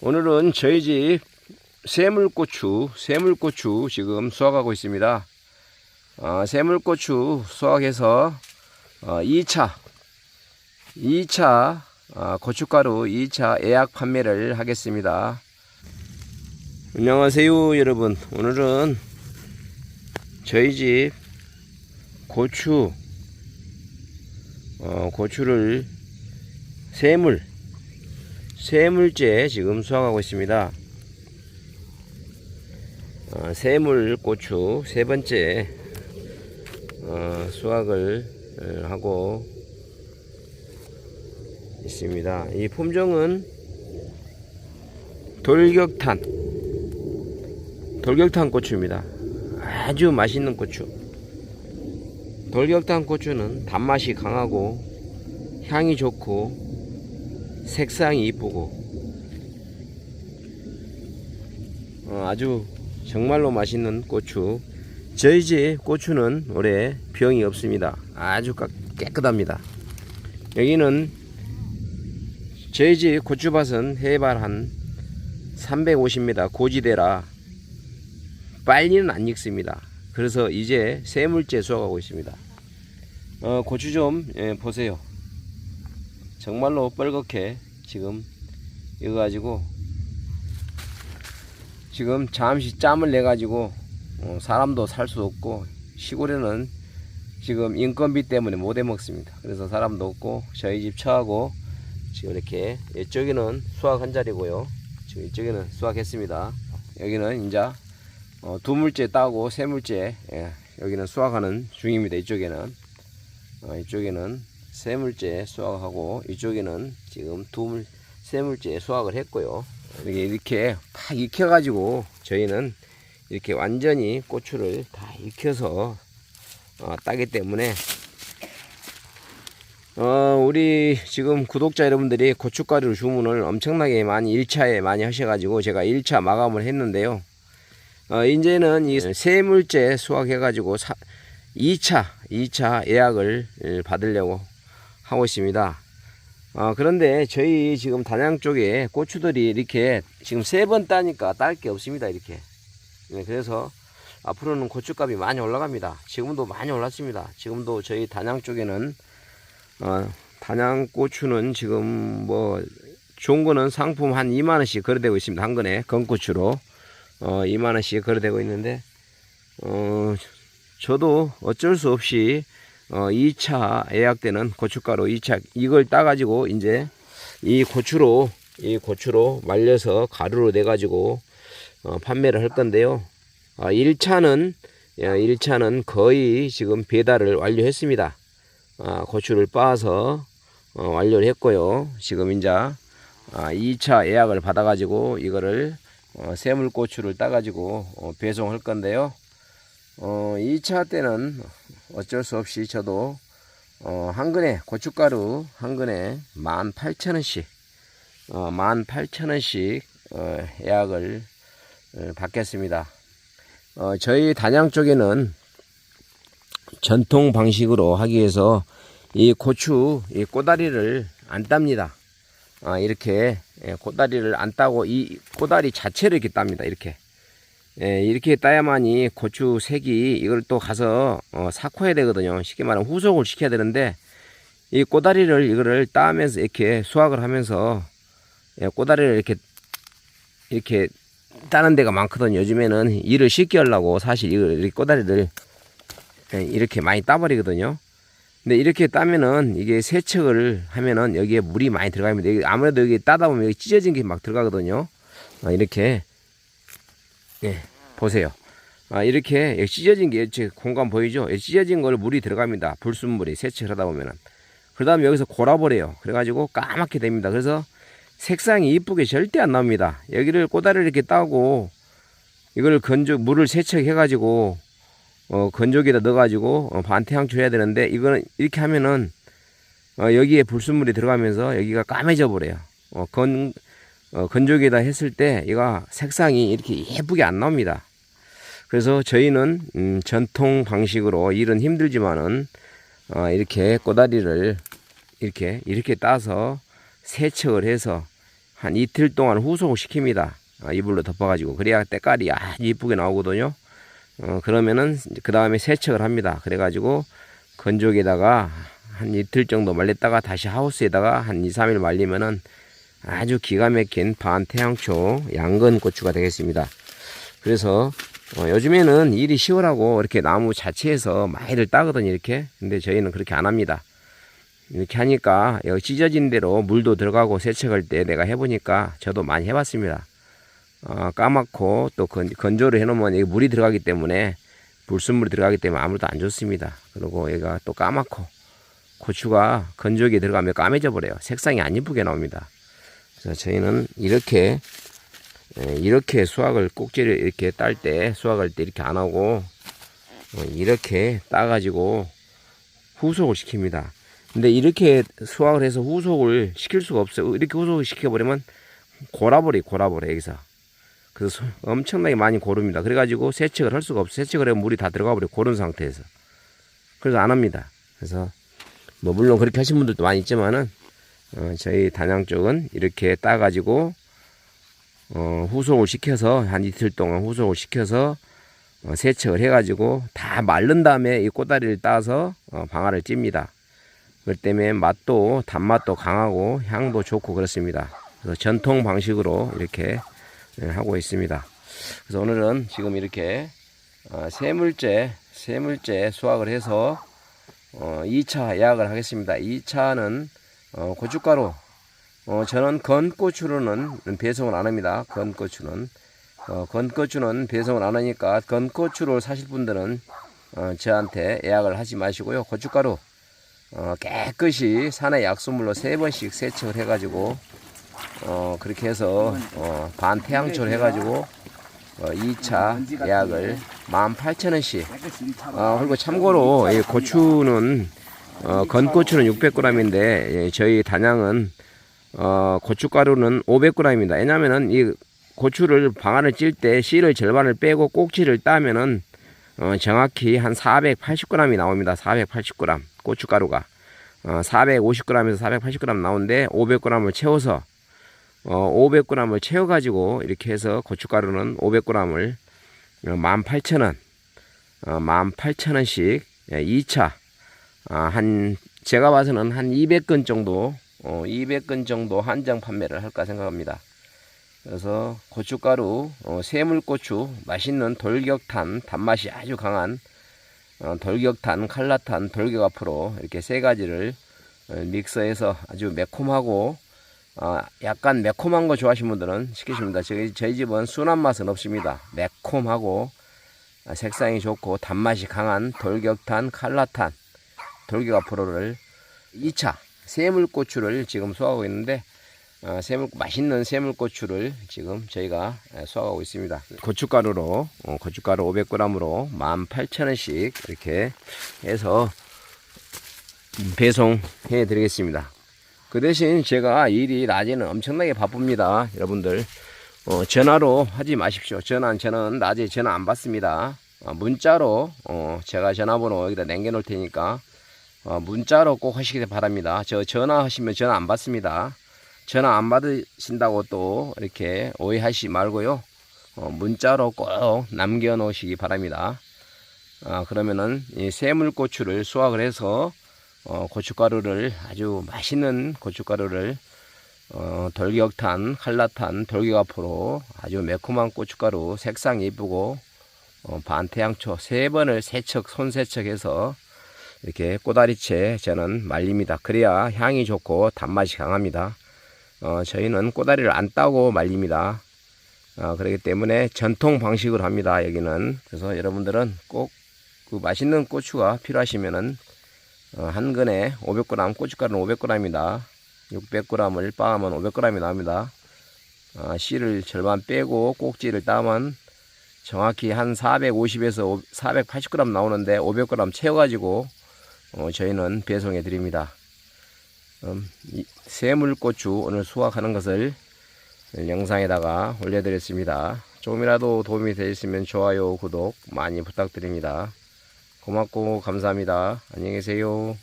오늘은 저희 집 새물고추, 새물고추 지금 수확하고 있습니다. 아, 새물고추 수확해서 어, 2차, 2차 아, 고춧가루 2차 예약 판매를 하겠습니다. 안녕하세요 여러분. 오늘은 저희 집 고추, 어, 고추를 세물, 세물째 지금 수확하고 있습니다. 어, 세물 고추 세 번째 어, 수확을 어, 하고 있습니다. 이 품종은 돌격탄, 돌격탄 고추입니다. 아주 맛있는 고추. 돌격탄 고추는 단맛이 강하고 향이 좋고 색상이 이쁘고 어, 아주 정말로 맛있는 고추. 저희 집 고추는 올해 병이 없습니다. 아주 까- 깨끗합니다. 여기는 저희 집 고추밭은 해발 한 350m 고지대라 빨리는 안 익습니다. 그래서 이제 세물째 수확하고 있습니다. 어, 고추 좀 예, 보세요. 정말로 뻘겋게 지금 익어가지고 지금 잠시 짬을 내 가지고 어, 사람도 살 수 없고 시골에는 지금 인건비 때문에 못 해 먹습니다. 그래서 사람도 없고 저희 집 처하고 지금 이렇게 이쪽에는 수확 한 자리고요. 지금 이쪽에는 수확했습니다. 여기는 이제 어, 두 물째 따고 세 물째 예, 여기는 수확하는 중입니다. 이쪽에는 어, 이쪽에는 세 물째 수확하고 이쪽에는 지금 두 물, 세 물째 수확을 했고요. 이렇게 이렇게 다 익혀 가지고 저희는 이렇게 완전히 고추를 다 익혀서 어, 따기 때문에 어, 우리 지금 구독자 여러분들이 고춧가루 주문을 엄청나게 많이 1차에 많이 하셔가지고 제가 1차 마감을 했는데요. 어, 이제는 이 세물째 수확해가지고 사, 2차, 2차 예약을 예, 받으려고 하고 있습니다. 어, 그런데 저희 지금 단양 쪽에 고추들이 이렇게 지금 세 번 따니까 딸 게 없습니다. 이렇게. 네, 그래서 앞으로는 고추값이 많이 올라갑니다. 지금도 많이 올랐습니다. 지금도 저희 단양 쪽에는 어, 단양 고추는 지금 뭐 좋은 거는 상품 한 2만 원씩 거래되고 있습니다. 한 건에 건고추로 어, 2만 원씩 거래되고 있는데 어, 저도 어쩔 수 없이 어, 2차 예약되는 고춧가루 2차 이걸 따가지고 이제 이 고추로 이 고추로 말려서 가루로 내 가지고 어, 판매를 할 건데요. 어, 1차는 1차는 거의 지금 배달을 완료했습니다. 아, 고추를 빻아서 어, 완료를 했고요. 지금 이제 아, 2차 예약을 받아가지고 이거를 어, 새물고추를 따가지고 어, 배송할 건데요. 어, 2차 때는 어쩔 수 없이 저도 어, 한 근에 고춧가루 한 근에 18,000원씩 어, 18,000원씩 어, 예약을 어, 받겠습니다. 어, 저희 단양 쪽에는 전통 방식으로 하기 위해서 이 고추 이 꼬다리를 안 땁니다. 아, 이렇게 예, 꼬다리를 안 따고 이 꼬다리 자체를 이렇게 땁니다. 이렇게 예, 이렇게 따야만이 고추 색이 이걸 또 가서 어, 삭혀야 되거든요. 쉽게 말하면 후속을 시켜야 되는데 이 꼬다리를 이거를 따면서 이렇게 수확을 하면서 예, 꼬다리를 이렇게 이렇게 따는 데가 많거든요. 요즘에는 일을 쉽게 하려고 사실 이걸 꼬다리를 예, 이렇게 많이 따버리거든요. 근데 이렇게 따면은 이게 세척을 하면은 여기에 물이 많이 들어갑니다. 아무래도 여기 따다 보면 여기 찢어진 게 막 들어가거든요. 아, 이렇게 예, 보세요. 아, 이렇게 찢어진 게제 공간 보이죠? 여기 찢어진 걸 물이 들어갑니다. 불순물이 세척을 하다 보면은. 그 다음에 여기서 골아버려요. 그래가지고 까맣게 됩니다. 그래서 색상이 이쁘게 절대 안 나옵니다. 여기를 꼬다리를 이렇게 따고 이걸 건조 물을 세척해가지고 어, 건조기에다 넣어가지고 어, 반태양초 해야 되는데 이거는 이렇게 하면은 어, 여기에 불순물이 들어가면서 여기가 까매져 버려요. 어, 건 어, 건조기에다 했을 때 이가 색상이 이렇게 예쁘게 안 나옵니다. 그래서 저희는 음, 전통 방식으로 일은 힘들지만은 어, 이렇게 꼬다리를 이렇게 이렇게 따서 세척을 해서 한 이틀 동안 후속을 시킵니다. 아, 이불로 덮어가지고 그래야 때깔이 아주 이쁘게 나오거든요. 어, 그러면은 그 다음에 세척을 합니다. 그래가지고 건조기에다가 한 이틀 정도 말렸다가 다시 하우스에다가 한 2, 3일 말리면은 아주 기가 막힌 반태양초 양건 고추가 되겠습니다. 그래서 어, 요즘에는 일이 쉬우라고 이렇게 나무 자체에서 많이들 따거든요 이렇게. 근데 저희는 그렇게 안 합니다. 이렇게 하니까 여기 찢어진 대로 물도 들어가고 세척할 때 내가 해보니까 저도 많이 해봤습니다. 어, 까맣고 또 건, 건조를 해놓으면 물이 들어가기 때문에 불순물이 들어가기 때문에 아무래도 안 좋습니다. 그리고 얘가 또 까맣고 고추가 건조기에 들어가면 까매져 버려요. 색상이 안 이쁘게 나옵니다 그래서 저희는 이렇게 예, 이렇게 수확을 꼭지를 이렇게 딸 때 수확할 때 이렇게 안 하고 어, 이렇게 따가지고 후속을 시킵니다. 근데 이렇게 수확을 해서 후속을 시킬 수가 없어요. 이렇게 후속을 시켜버리면 골아버리 골아버려 여기서. 그래서 소- 엄청나게 많이 고릅니다. 그래가지고 세척을 할 수가 없어요. 세척을 하면 물이 다 들어가 버려 고른 상태에서. 그래서 안 합니다. 그래서 뭐 물론 그렇게 하신 분들도 많이 있지만은 어, 저희 단양 쪽은 이렇게 따가지고 어, 후속을 시켜서 한 이틀 동안 후속을 시켜서 어, 세척을 해가지고 다 마른 다음에 이 꼬다리를 따서 어, 방아를 찝니다. 그 때문에 맛도 단맛도 강하고 향도 좋고 그렇습니다. 그래서 전통 방식으로 이렇게 예, 하고 있습니다. 그래서 오늘은 지금 이렇게 어, 세물째 세물째 수확을 해서 어, 2차 예약을 하겠습니다. 2차는 어, 고춧가루 어, 저는 건고추로는 배송을 안 합니다. 건고추는. 어, 건고추는 배송을 안 하니까 건고추를 사실 분들은 어, 저한테 예약을 하지 마시고요. 고춧가루 어, 깨끗이 산의 약수물로 세 번씩 세척을 해가지고 어, 그렇게 해서 어, 반태양초를 해가지고 어, 2차 예약을 18,000원씩 어, 그리고 참고로 이 고추는 어, 건고추는 600g인데 예, 저희 단양은 어, 고춧가루는 500g입니다. 왜냐면은 이 고추를 방안을 찔때 씨를 절반을 빼고 꼭지를 따면은 어, 정확히 한 480g이 나옵니다. 480g 고춧가루가 어, 450g에서 480g 나오는데 500g을 채워서 어, 500g을 채워가지고 이렇게 해서 고춧가루는 500g을 18,000원 어, 18,000원씩 예, 2차 아, 한 제가 봐서는 한 200건 정도 어, 200건 정도 한정 판매를 할까 생각합니다. 그래서 고춧가루, 어, 세물고추, 맛있는 돌격탄, 단맛이 아주 강한 어, 돌격탄, 칼라탄, 돌격 앞으로 이렇게 세 가지를 어, 믹서해서 아주 매콤하고 어, 약간 매콤한 거 좋아하시는 분들은 시키십니다. 저희, 저희 집은 순한 맛은 없습니다. 매콤하고 아, 색상이 좋고 단맛이 강한 돌격탄, 칼라탄, 돌격 앞으로를 2차 세물고추를 지금 수확하고 있는데 어, 세물 맛있는 세물고추를 지금 저희가 에, 수확하고 있습니다. 고춧가루로 어, 고춧가루 500g으로 18,000원씩 이렇게 해서 배송해 드리겠습니다. 그 대신 제가 일이 낮에는 엄청나게 바쁩니다. 여러분들 어, 전화로 하지 마십시오. 전화는 저는 낮에 전화 안 받습니다. 어, 문자로 어, 제가 전화번호 여기다 남겨놓을 테니까 어, 문자로 꼭 하시길 바랍니다. 저 전화하시면 전화 안 받습니다. 전화 안 받으신다고 또 이렇게 오해하시지 말고요. 어, 문자로 꼭 남겨 놓으시기 바랍니다. 아, 그러면은 이 세물고추를 수확을 해서 어, 고춧가루를 아주 맛있는 고춧가루를 어, 돌격탄, 한라탄, 돌격 앞으로 아주 매콤한 고춧가루 색상 이쁘고 어, 반태양초 세 번을 세척 손 세척해서 이렇게 꼬다리채 저는 말립니다. 그래야 향이 좋고 단맛이 강합니다. 어, 저희는 꼬다리를 안 따고 말립니다. 어, 그렇기 때문에 전통 방식으로 합니다. 여기는 그래서 여러분들은 꼭 그 맛있는 고추가 필요하시면은 어, 한 근에 500g 고춧가루는 500g입니다. 600g을 빻으면 500g이 나옵니다. 어, 씨를 절반 빼고 꼭지를 따면 정확히 한 450에서 480g 나오는데 500g 채워가지고 어, 저희는 배송해 드립니다. 음, 이 세물고추 오늘 수확하는 것을 영상에다가 올려드렸습니다. 조금이라도 도움이 되셨으면 좋아요, 구독 많이 부탁드립니다. 고맙고 감사합니다. 안녕히 계세요.